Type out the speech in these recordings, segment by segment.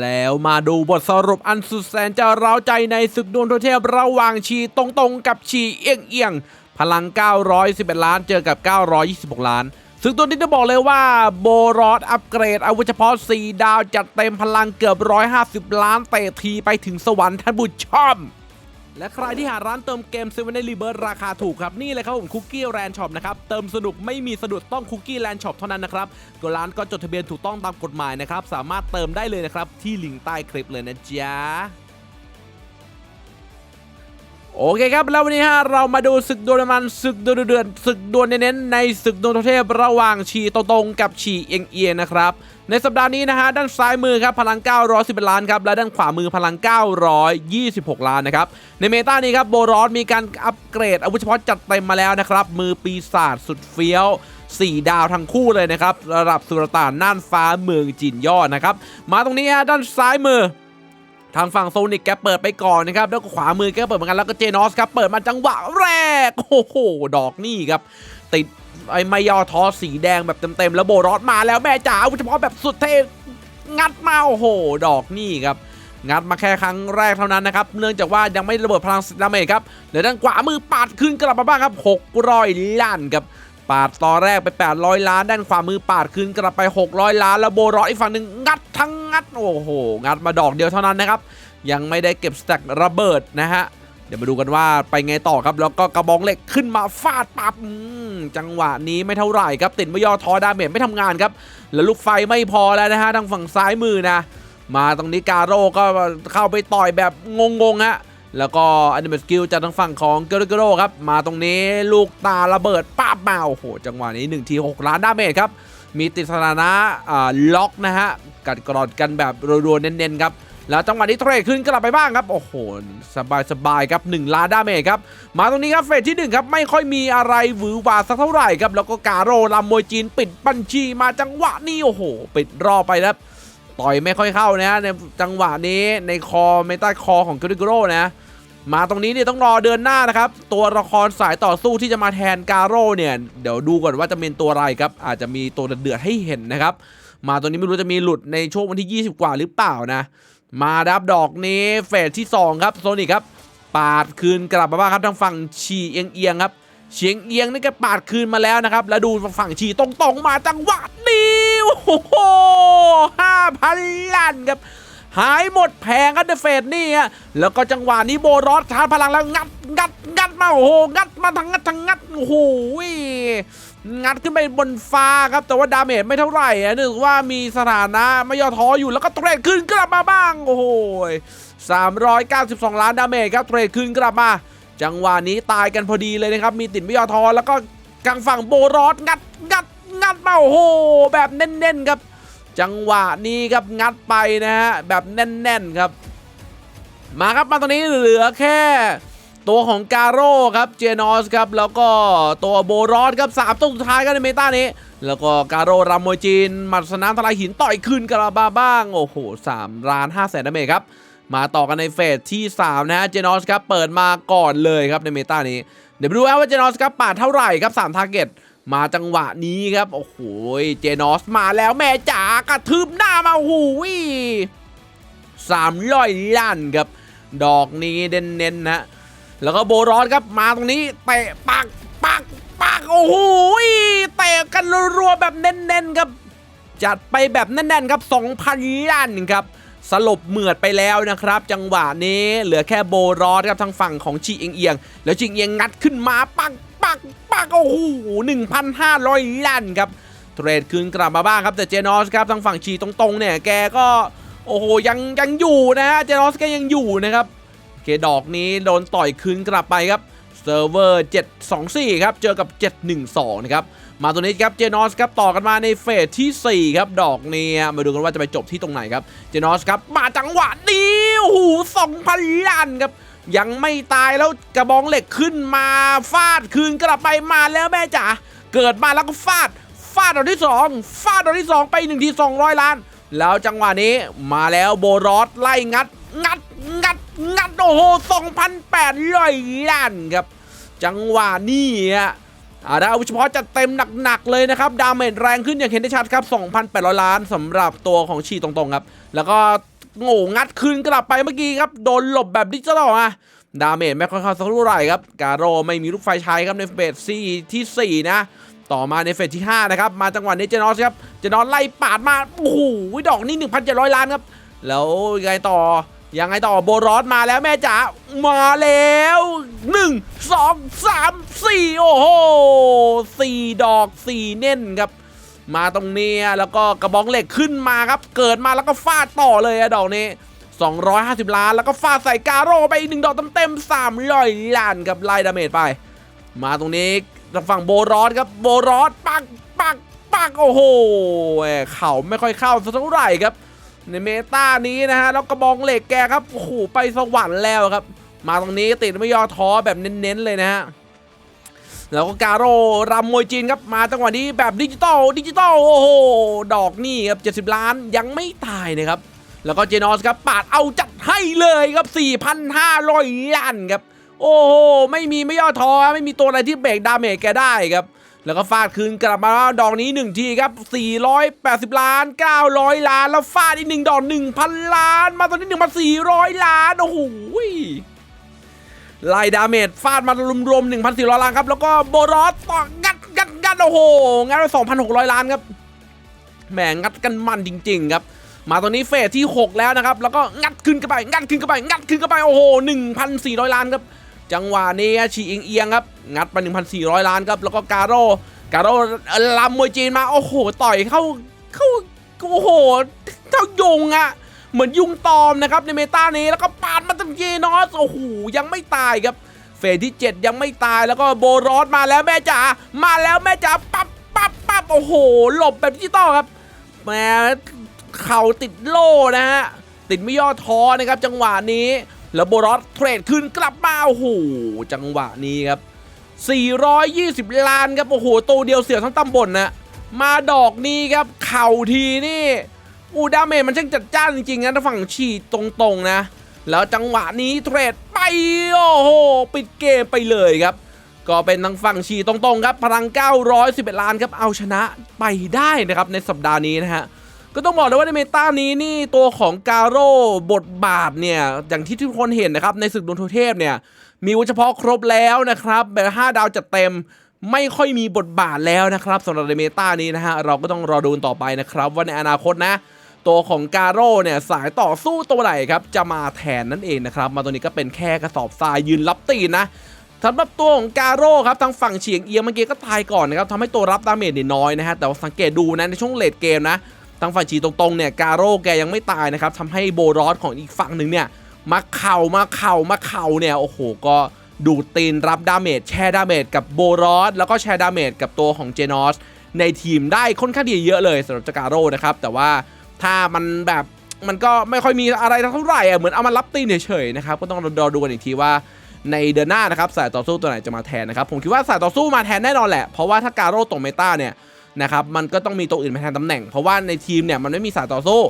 แล้วมาดูบทสรุปอันสุดแสนจะเร้าใจในศึกดวลทเทพระหว่างชีตรงๆ กับชีเอียงเอียงๆพลัง 911 ล้านเจอกับ 926 ล้าน ซึ่งตัวนี้จะบอกเลยว่าโบรอดอัปเกรด อาวุธเฉพาะ 4 ดาวจัดเต็มพลังเกือบ 150 ล้านเตะทีไปถึงสวรรค์ท่านบุตรชอม และใครที่หาร้านเติมเกม7ในรีเบิร์ราคาถูกครับ นี่เลยครับผมคุกกี้แรนช็อปนะครับ เติมสนุกไม่มีสะดุดต้องคุกกี้แรนช็อปเท่านั้นนะครับก็ร้านก็จดทะเบียนถูกต้องตามกฎหมายนะครับ สามารถเติมได้เลยนะครับ ที่ลิงก์ใต้คลิปเลยนะจ๊ะ โอเคครับ แล้ววันนี้ฮะเรามาดูศึกดวลมันศึกดวลเดือดศึกดวลเน้นในศึกดวลเทพระหว่างชีตรงกับชีเอียงเอียงนะครับในสัปดาห์นี้นะฮะด้านซ้ายมือครับพลัง 910ล้านครับและด้านขวามือพลัง 926 ล้านนะครับในเมตานี้ครับโบรอสมีการอัปเกรดอาวุธเฉพาะจัดเต็มมาแล้วนะครับมือปีศาจสุดเฟี้ยว4 ดาวทั้งคู่เลยนะครับระดับสุรต่านน่านฟ้าเมืองจีนยอดนะครับมาตรงนี้ฮะด้านซ้ายมือ ทางฝั่งโซนิกแกเปิดไปก่อนนะครับแล้วก็ขวามือแกเปิดเหมือนกันแล้วก็เจนอสครับเปิดมาจังหวะแรกโอ้โหดอกนี่ครับ ติดไอ้ไม่ยอท้อสีแดงแบบเต็มๆแล้วโบรอสมาแล้วแม่จ๋าเฉพาะแบบสุดเท่งัดมาโอ้โห ดอกนี่ครับงัดมาแค่ครั้งแรกเท่านั้นนะครับ เนื่องจากว่ายังไม่ระเบิดพลังดาเมจครับเดี๋ยวด้านขวามือปาดขึ้นกลับมาบ้างครับ600ล้านครับปาดตอนแรกไป 800 ล้าน ด้านขวามือปาดขึ้นกลับไป 600 ล้าน แล้วโบรอสอีกฝั่งหนึ่งงัดทั้ง งัดโอ้โห งัดมาดอกเดียวเท่านั้นนะครับ ยังไม่ได้เก็บสแต็กระเบิดนะฮะ เดี๋ยวมาดูกันว่าไปไงต่อครับ แล้วก็กระบองเหล็กขึ้นมาฟาดปับจังหวะนี้ไม่เท่าไหร่ครับ ติดไม่ย่อท้อดาเมจไม่ทำงานครับ แล้วลูกไฟไม่พอแล้วนะฮะทางฝั่งซ้ายมือนะ มาตรงนี้กาโร่ก็เข้าไปต่อยแบบงงๆฮะแล้วก็อันิเมตสกิลจากทางฝั่งของเกโรเกโรครับ มาตรงนี้ลูกตาระเบิดป้าบมาโอ้โห จังหวะนี้1ที6ล้านดาเมจครับ มีติดสถานะล็อกนะฮะ กัดกรอดกันแบบรัวๆเน้นๆครับแล้วจังหวะนี้เทรดขึ้นกลับไปบ้างครับ โอ้โห สบายสบายๆครับ 1 ล้านดาเมจครับ มาตรงนี้ครับเฟสที่ 1 ครับ ไม่ค่อยมีอะไรหวือหวาสักเท่าไหร่ครับ แล้วก็กาโรลำมวยจีนปิดบัญชีมาจังหวะนี้โอ้โห ปิดรอบไปครับ ต่อยไม่ค่อยเข้านะฮะในจังหวะนี้ในคอเมตาคอของเกริโกโรนะ มาตรงนี้เนี่ยต้องรอเดือนหน้านะครับ ตัวละครสายต่อสู้ที่จะมาแทนกาโร่เนี่ย เดี๋ยวดูก่อนว่าจะเป็นตัวอะไรครับ อาจจะมีตัวเดือดให้เห็นนะครับ มาตัวนี้ไม่รู้จะมีหลุดในช่วงวันที่ 20 กว่าหรือเปล่านะ มาดับดอกนี้เฟสที่ 2 ครับโซนิกครับ ปาดคืนกลับมาบ้างครับทางฝั่งชีเอียงเอียงครับเฉียงเอียงนี่ก็ปาดคืนมาแล้วนะครับ แล้วดูฝั่งชีตรงๆมาจังหวะนี้โอ้โหห้าพันล้านครับ หายหมดแผงครับเดเฟสนี่ฮะแล้วก็จังหวะนี้โบรอสชาร์จพลังแล้วงัดงัดงัดมาโอ้โหงัดมาทั้งงัดทั้งงัดโอ้โหงัดขึ้นไปบนฟ้าครับแต่ว่าดาเมจไม่เท่าไหร่นื่องจากว่ามีสถานะไม่ย่อท้ออยู่แล้วก็เทรดขึ้นกลับมาบ้างโอ้โห392 ล้านดาเมจครับเทรดขึ้นกลับมา จังหวะนี้ตายกันพอดีเลยนะครับ มีติดไม่ย่อท้อแล้วก็กลางฝั่งโบรอสงัดงัดงัดมาโอ้โหแบบเน้นๆครับ จังหวะนี้ครับงัดไปนะฮะแบบแน่นๆครับ มาครับมาตอนนี้เหลือแค่ตัวของกาโร่ครับเจนอสครับแล้วก็ตัวโบรอสครับสามตัวสุดท้ายกันในเมตานี้ แล้วก็กาโร่รามโมยจีนหมัดสนามทลายหินต่อยคืนกระบาบ้าง โอ้โห3ล้าน5แสนดาเมจครับมาต่อกันในเฟสที่ 3นะฮะเจนอสครับเปิดมาก่อนเลยครับในเมตานี้ เดี๋ยวไปดูว่าเจนอสครับปาดเท่าไหร่ครับ3ทาร์เก็ต มาจังหวะนี้ครับ โอ้โหเจนอสมาแล้วแม่จ๋ากระทืบหน้ามาโอ้โหสามร้อยล้านครับ ดอกนี้เน้นๆนะแล้วก็โบรอสครับมาตรงนี้เตะปักปักปักโอ้โหเตะกันรัวๆแบบเน้นๆครับ จัดไปแบบแน่นๆครับ 2,000ล้านครับสลบเหมือดไปแล้วนะครับ จังหวะนี้เหลือแค่โบรอสครับทางฝั่งของชีเอียงเอียง แล้วชีเอียงงัดขึ้นมาปัก ปักปักโอ้โห1,500 ล้านครับเทรดคืนกลับมาบ้างครับแต่เจนอสครับทางฝั่งชีตรงๆเนี่ยแกก็โอ้โหยังยังอยู่นะฮะเจนอสแกยังอยู่นะครับเคดอกนี้โดนต่อยคืนกลับไปครับเซิร์ฟเวอร์ 724 ครับ เจอกับ 712 นะครับ มาตัวนี้ครับ เจนอสครับ ต่อกันมาในเฟสที่ 4 ครับ ดอกนี้มาดูกันว่าจะไปจบที่ตรงไหนครับ เจนอสครับ มาจังหวะนี้โอ้โห2,000ล้านครับ ยังไม่ตายแล้วกระบองเหล็กขึ้นมาฟาดคืนกลับไปมาแล้วแม่จ๋าเกิดมาแล้วก็ฟาดฟาดดอกที่2ฟาดดอกที่2ไป1ที200 ล้าน แล้วจังหวะนี้มาแล้วโบรอสไล่งัด งัด งัด งัดโอ้โห2,800ล้านครับ จังหวะนี้อะอ่าได้เอาเฉพาะจัดเต็มหนัก ๆ เลยนะครับ ดาเมจแรงขึ้นอย่างเห็นได้ชัดครับ 2,800 ล้านสำหรับตัวของชีตรงๆครับ แล้วก็ โง่งัดคืนกลับไปเมื่อกี้ครับ โดนหลบแบบดิจิตอลอะดาเมจไม่ค่อยเข้าสักเท่าไหร่ครับ กาโรไม่มีลูกไฟใช้ครับในเฟสซีที่ 4 นะ ต่อมาในเฟสที่ 5 นะครับ มาจังหวะนี้เจนอสครับ เจนอสไล่ปาดมา โอ้โห ดอกนี้ 1,700 ล้านครับ แล้วยังไงต่อ ยังไงต่อโบรอสมาแล้วแม่จ๋า มาแล้ว 1 2 3 4 โอ้โห 4 ดอก 4 เน่นครับ มาตรงนี้แล้วก็กระบองเหล็กขึ้นมาครับ เกิดมาแล้วก็ฟาดต่อเลยอะดอกนี้ 250 ล้านแล้วก็ฟาดใส่การโร่ไปอีกหนึ่งดอกเต็มๆ300ล้านกับไล่ดาเมจไป มาตรงนี้ทางฝั่งโบรอสครับโบรอสปักปักปักโอ้โหเข่าไม่ค่อยเข้าสักเท่าไหร่ครับ ในเมตานี้นะฮะแล้วกระบองเหล็กแกครับโอ้โหไปสวรรค์แล้วครับ มาตรงนี้ติดไม่ย่อท้อแบบเน้นๆเลยนะฮะ แล้วก็การโร่รำมวยจีนครับมาจังหวะนี้แบบดิจิตอลดิจิตอลโอ้โหดอกนี่ครับ70 ล้านยังไม่ตายนะครับแล้วก็เจนอสครับปาดเอาจัดให้เลยครับ 4,500ล้านครับโอ้โหไม่มีไม่ย่อท้อไม่มีตัวอะไรที่เบรกดาเมจแกได้ครับแล้วก็ฟาดคืนกลับมาดอกนี้1ทีครับ 480 ล้าน 900 ล้าน แล้วฟาดอีกหนึ่งดอก 1,000 ล้าน มาตอนนี้ 1,400 ล้าน โอ้โห ไล่ดาเมจฟาดมารวมๆ1,400 ล้านครับ แล้วก็โบรอสต่องัดงัดงัดโอ้โห งัดไป2,600 ล้านครับ แหมงัดกันมันจริง ๆ ครับ มาตอนนี้เฟสที่ 6 แล้วนะครับ แล้วก็งัดขึ้นกันไป งัดขึ้นกันไป งัดขึ้นกันไป โอ้โห 1,400 ล้านครับ จังหวะนี้ฉีเอียงเอียงๆครับ งัดไป 1,400 ล้านครับ แล้วก็การโร่การโร่ลำมวยจีนมา โอ้โห ต่อยเข้า เข้า โอ้โห เท่ายงอะ เหมือนยุงตอมนะครับในเมตานี้แล้วก็ปาดมาตั้งเจนอสโอ้โหยังไม่ตายครับ เฟสที่ 7 ยังไม่ตายแล้วก็โบรอสมาแล้วแม่จ๋ามาแล้วแม่จ๋าปั๊บปั๊บปั๊บโอ้โห หลบแบบดิจิตอลครับแหมเข่าติดโล่นะฮะติดไม่ย่อท้อนะครับจังหวะนี้แล้วโบรอสเทรดขึ้นกลับมาโอ้โหจังหวะนี้ครับ420 ล้านครับโอ้โหตัวเดียวเสียทั้งตำบลนะมาดอกนี้ครับเข่าทีนี่ อูดาเมจมันช่างจัดจ้านจริงๆนะทางฝั่งฉีดตรงๆนะ แล้วจังหวะนี้เทรดไปโอ้โหปิดเกมไปเลยครับ ก็เป็นทางฝั่งชีตรงๆครับพลัง 911 ล้านครับเอาชนะไปได้นะครับในสัปดาห์นี้นะฮะก็ต้องบอกเลยว่าในเมตานี้นี่ตัวของกาโร่บทบาทเนี่ยอย่างที่ทุกคนเห็นนะครับในศึกดวงเทพเนี่ยมีวุฒิเฉพาะครบแล้วนะครับแบบ5ดาวจัดเต็ม ไม่ค่อยมีบทบาทแล้วนะครับสำหรับในเมตานี้นะฮะเราก็ต้องรอดูต่อไปนะครับว่าในอนาคตนะ ตัวของกาโร่เนี่ยสายต่อสู้ตัวไหนครับจะมาแทนนั่นเองนะครับ มาตัวนี้ก็เป็นแค่กระสอบทรายยืนรับตีนนะสำหรับตัวของกาโร่ครับทางฝั่งเฉียงเอียงเมื่อกี้ก็ตายก่อนนะครับทำให้ตัวรับดาเมจเนี่ยน้อยนะฮะแต่ว่าสังเกตดูนะในช่วงเลดเกมนะทางฝั่งฉีตรงๆเนี่ยกาโร่แกยังไม่ตายนะครับทำให้โบรอสของอีกฝั่งหนึ่งเนี่ยมาเข่ามาเข่ามาเข่าเนี่ยโอ้โหก็ ดูดตีนรับดาเมจแชร์ดาเมจกับโบรอสแล้วก็แชร์ดาเมจกับตัวของเจนอสในทีมได้ค่อนข้างดีเยอะเลยสำหรับจากาโร่นะครับ แต่ว่าถ้ามันแบบมันก็ไม่ค่อยมีอะไรเท่าไหร่อะเหมือนเอามารับตีนเฉยๆนะครับก็ต้องรอดูกันอีกทีว่าในเดือนหน้านะครับสายต่อสู้ตัวไหนจะมาแทนนะครับผมคิดว่าสายต่อสู้มาแทนแน่นอนแหละ เพราะว่าถ้าการโร่ตกเมตาเนี่ยนะครับมันก็ต้องมีตัวอื่นมาแทนตำแหน่ง เพราะว่าในทีมเนี่ยมันไม่มีสายต่อสู้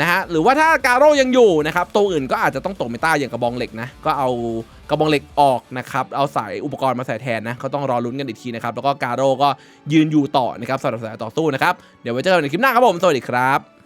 นะฮะหรือว่าถ้าการโร่ยังอยู่นะครับตัวอื่นก็อาจจะต้องตกเมตาอย่างกระบองเหล็กนะก็เอากระบองเหล็กออกนะครับเอาสายอุปกรณ์มาใส่แทนนะเขาต้องรอลุ้นกันอีกทีนะครับแล้วก็การโร่ก็ยืนอยู่ต่อนะครับสำหรับสายต่อสู้นะครับเดี๋ยวไว้เจอกันในคลิปหน้าครับผมสวัสดีครับ